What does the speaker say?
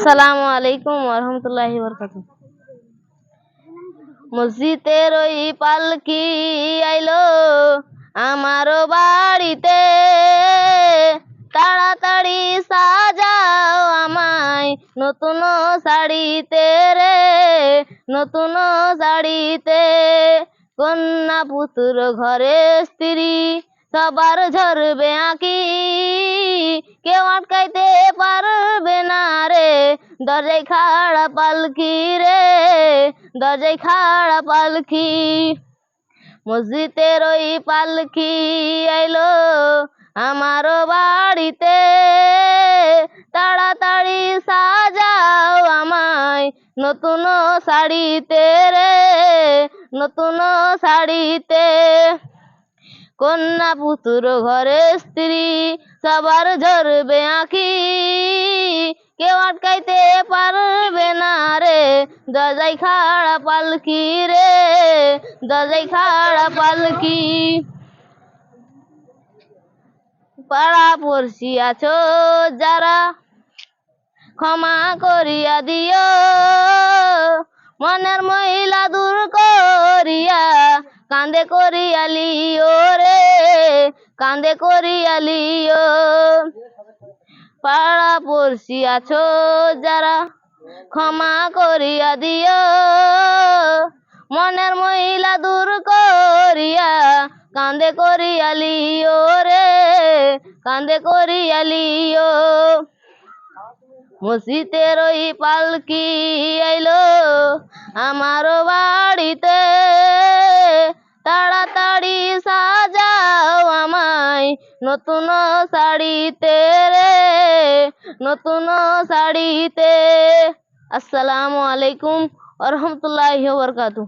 আসসালামু আলাইকুম রহমতুল্লাহি বরকাত ওই পালকি আইলো আমার বাড়িতে। তাড়াতাড়ি সাজাও আমায় নতুন শাড়িতে রে, নতুন শাড়িতে। কন্যা পুতুর ঘরে স্ত্রী, সবার ঝরবে আঁকি। কেউ আটকাইতে দরজায় খাড়া পালকি রে, দরজায় খাড়া পালকি। মসজিদের ওই পালকি আইলো আমার বাড়িতে। তাড়াতাড়ি সাজাও আমায় নতুন শাড়িতে রে, নতুন শাড়িতে। কন্যা পুতুর ঘরে স্ত্রী, সবার ঝরবে আঁকি আটকাইতে পারবে না রে। দরজাই খাড়া পালকি রে। দরজাই খাড়া পালকি। পাড়া পড়শি আছো যারা। ক্ষমা করিয়া দিও। মনের মহিলা দূর করিয়া। কান্দে করিয়া লিও রে। কান্দে করিয়া লিও পাড়া পড়শি আছো যারা, ক্ষমা করিয়া দিও। মনের মহিলা দূর করিয়া, কান্দে করিয়া লিও রে, কান্দে করিয়া লিও। মসজিদের ওই পালকি আইলো আমার বাড়িতে, তাড়াতাড়ি সাজাও আমায় নতুন শাড়িতে। নতুন শাড়িতে আসসালামু আলাইকুম রহমতুল্লাহি বরকাতু